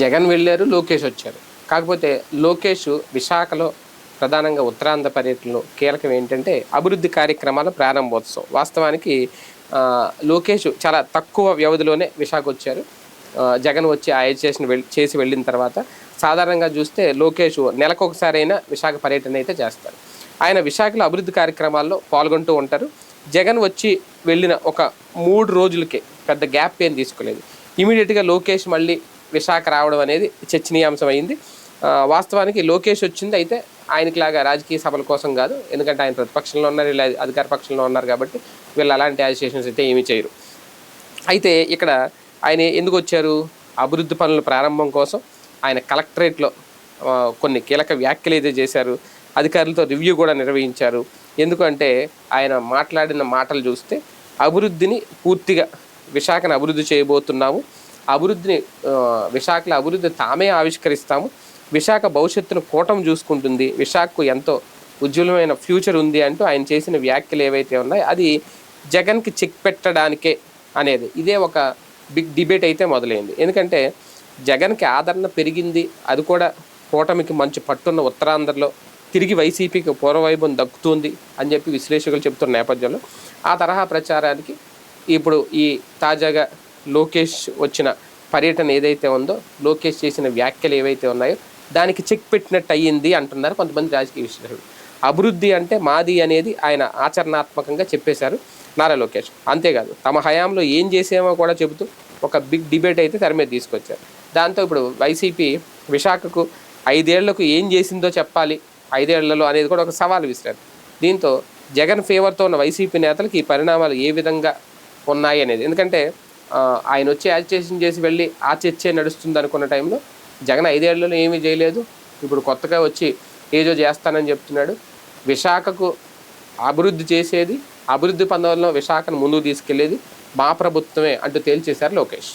జగన్ వెళ్ళారు లోకేష్ వచ్చారు. కాకపోతే లోకేష్ విశాఖలో ప్రధానంగా ఉత్తరాంధ్ర పర్యటనలో కీలకం ఏంటంటే అభివృద్ధి కార్యక్రమాల ప్రారంభోత్సవం. వాస్తవానికి లోకేష్ చాలా తక్కువ వ్యవధిలోనే విశాఖ వచ్చారు. జగన్ వచ్చి ఆ చేసిన చేసి వెళ్ళిన తర్వాత సాధారణంగా చూస్తే లోకేష్ నెలకొకసారైనా విశాఖ పర్యటన అయితే చేస్తారు. ఆయన విశాఖలో అభివృద్ధి కార్యక్రమాల్లో పాల్గొంటూ ఉంటారు. జగన్ వచ్చి వెళ్ళిన ఒక మూడు రోజులకే పెద్ద గ్యాప్ ఏం తీసుకోలేదు. ఇమీడియట్గా లోకేష్ మళ్ళీ విశాఖ రావడం అనేది చర్చనీయాంశం అయింది వాస్తవానికి లోకేష్ వచ్చింది అయితే ఆయనకిలాగా రాజకీయ సభల కోసం కాదు. ఎందుకంటే ఆయన ప్రతిపక్షంలో ఉన్నారు వీళ్ళు అధికార పక్షంలో ఉన్నారు కాబట్టి వీళ్ళు అలాంటి యాజిటేషన్స్ అయితే ఏమీ చేయరు. అయితే ఇక్కడ ఆయన ఎందుకు వచ్చారు? అభివృద్ధి పనుల ప్రారంభం కోసం ఆయన కలెక్టరేట్లో కొన్ని కీలక వ్యాఖ్యలు అయితే చేశారు. అధికారులతో రివ్యూ కూడా నిర్వహించారు. ఎందుకంటే ఆయన మాట్లాడిన మాటలు చూస్తే అభివృద్ధిని పూర్తిగా విశాఖను అభివృద్ధి చేయబోతున్నాము. అభివృద్ధిని విశాఖలో అభివృద్ధి తామే ఆవిష్కరిస్తాము. విశాఖ భవిష్యత్తును కూటం చూసుకుంటుంది. విశాఖకు ఎంతో ఉజ్వలమైన ఫ్యూచర్ ఉంది అంటూ ఆయన చేసిన వ్యాఖ్యలు ఏవైతే ఉన్నాయో అది జగన్కి చెక్ పెట్టడానికే అనేది. ఇదే ఒక బిగ్ డిబేట్ అయితే మొదలైంది. ఎందుకంటే జగన్కి ఆదరణ పెరిగింది. అది కూడా కూటమికి మంచి పట్టున్న ఉత్తరాంధ్రలో తిరిగి వైసీపీకి పూర్వవైభవం దక్కుతుంది అని చెప్పి విశ్లేషకులు చెబుతున్న నేపథ్యంలో ఆ తరహా ప్రచారానికి ఇప్పుడు ఈ తాజాగా లోకేష్ వచ్చిన పర్యటన ఏదైతే ఉందో లోకేష్ చేసిన వ్యాఖ్యలు ఏవైతే ఉన్నాయో దానికి చెక్ పెట్టినట్టు అయ్యింది అంటున్నారు కొంతమంది రాజకీయ విశ్లేషకులు. అభివృద్ధి అంటే మాది అనేది ఆయన ఆచరణాత్మకంగా చెప్పేశారు నారా లోకేష్. అంతేకాదు తమ హయాంలో ఏం చేసామో కూడా చెబుతూ ఒక బిగ్ డిబేట్ అయితే తెర మీద తీసుకొచ్చారు. దాంతో ఇప్పుడు వైసీపీ విశాఖకు ఐదేళ్ళకు ఏం చేసిందో చెప్పాలి ఐదేళ్ళలో అనేది కూడా ఒక సవాల్ విసిరారు. దీంతో జగన్ ఫేవర్తో ఉన్న వైసీపీ నేతలకు ఈ పరిణామాలు ఏ విధంగా ఉన్నాయి అనేది. ఎందుకంటే ఆయన వచ్చి యాజిటేషన్ చేసి వెళ్ళి ఆ చర్చే నడుస్తుంది అనుకున్న టైంలో జగన్ ఐదేళ్ళలో ఏమీ చేయలేదు. ఇప్పుడు కొత్తగా వచ్చి ఏదో చేస్తానని చెప్తున్నాడు. విశాఖకు అభివృద్ధి చేసేది అభివృద్ధి పందంలో విశాఖను ముందుకు తీసుకెళ్ళేది మా ప్రభుత్వమే అంటూ తేల్చేశారు లోకేష్.